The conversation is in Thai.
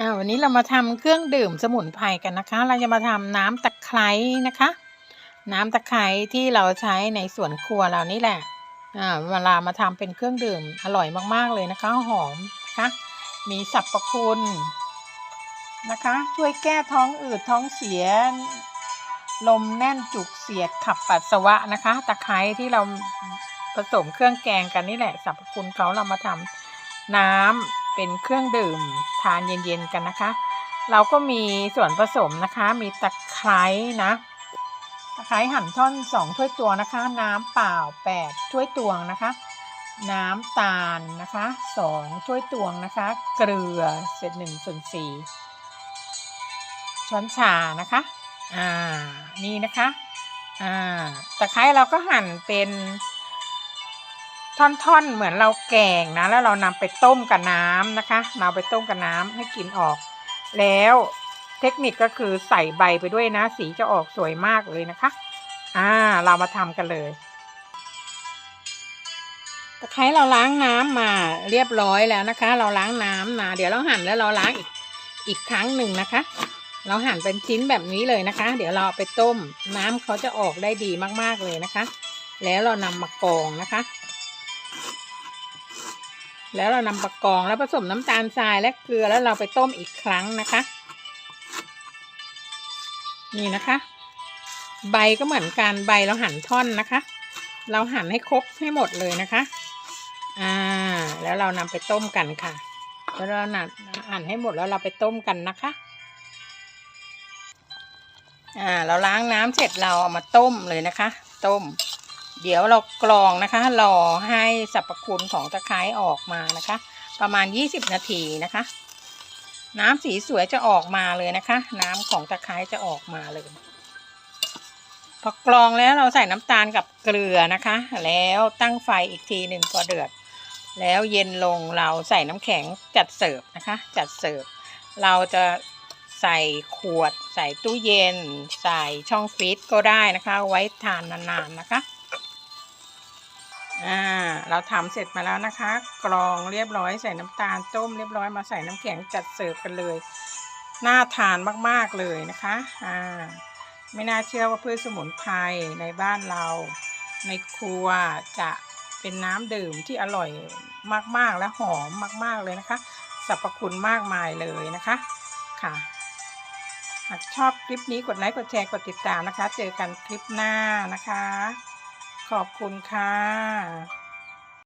อ่าวันนี้เรามาทำเครื่องดื่มสมุนไพรกันนะคะ เราจะมาทำน้ำตะไคร้นะคะ น้ำตะไคร้ที่เราใช้ในสวนครัวเรานี่แหละอ่าเวลามาทำเป็นเครื่องดื่มอร่อยมากๆเลยนะคะ หอมนะคะมีสรรพคุณนะคะ ช่วยแก้ท้องอืดท้องเสีย ลมแน่นจุกเสียดขับปัสสาวะนะคะ ตะไคร้ที่เราผสมเครื่องแกงกันนี่แหละสรรพคุณเขาเรามาทำน้ำ เป็นเครื่องดื่มทานเย็นๆกันนะคะ เราก็มีส่วนผสมนะคะ มีตะไคร้นะตะไคร้หั่นท่อนสองถ้วยตวงนะคะ น้ำเปล่าแปดถ้วยตวงนะคะ น้ำตาลนะคะสองถ้วยตวงนะคะ เกลือเศษหนึ่งส่วนสี่ช้อนชานะคะ อ่า นี่นะคะ อ่า ตะไคร้เราก็หั่นเป็น ท่อนๆ เหมือนเราแกงนะ แล้วเรานำไปต้มกับน้ำนะคะเราไปต้มกับน้ำให้กลิ่นออก แล้วเทคนิคก็คือใส่ใบไปด้วยนะ สีจะออกสวยมากเลยนะคะ อ่า เรามาทำกันเลยตะไคร้เราล้างน้ำมาเรียบร้อยแล้วนะคะ เราล้างน้ำมาเดี๋ยวเราหั่นแล้วเราล้างอีกอีกครั้งหนึ่งนะคะ เราหั่นเป็นชิ้นแบบนี้เลยนะคะ เดี๋ยวเราไปต้มน้ำเขาจะออกได้ดีมากๆเลยนะคะ แล้วเรานำมากองนะคะ แล้วเรานำมากรองแล้วผสมน้ำตาลทรายและเกลือแล้วเราไปต้มอีกครั้งนะคะ นี่นะคะ ใบก็เหมือนกันใบเราหั่นท่อนนะคะ เราหั่นให้ครบให้หมดเลยนะคะ อ่า แล้วเรานำไปต้มกันค่ะ แล้วเรานหั่นให้หมดแล้วเราไปต้มกันนะคะ อ่า เราล้างน้ำเสร็จเราเอามาต้มเลยนะคะ ต้ม เดี๋ยวเรากรองนะคะ รอให้สรรพคุณของตะไคร้ออกมานะคะ ประมาณ 20 นาทีนะคะ น้ำสีสวยจะออกมาเลยนะคะ น้ำของตะไคร้จะออกมาเลย พอกรองแล้วเราใส่น้ำตาลกับเกลือนะคะ แล้วตั้งไฟอีกทีหนึ่งพอเดือด แล้วเย็นลงเราใส่น้ำแข็งจัดเสิร์ฟนะคะ จัดเสิร์ฟ เราจะใส่ขวด ใส่ตู้เย็น ใส่ช่องฟรีซก็ได้นะคะ ไว้ทานนานๆนะคะ อ่าเราทำเสร็จมาแล้วนะคะ กรองเรียบร้อยใส่น้ำตาลต้มเรียบร้อยมาใส่น้ำแข็งจัดเสิร์ฟกันเลย น่าทานมากๆเลยนะคะอ่าไม่น่าเชื่อว่าพืชสมุนไพรในบ้านเรา ในครัวจะเป็นน้ำดื่มที่อร่อยมากๆและหอมมาก ๆเลยนะคะสรรพคุณมากมายเลยนะคะค่ะหากชอบคลิปนี้กดไลค์กดแชร์กดติดตามนะคะ เจอกันคลิปหน้านะคะ ขอบคุณค่ะ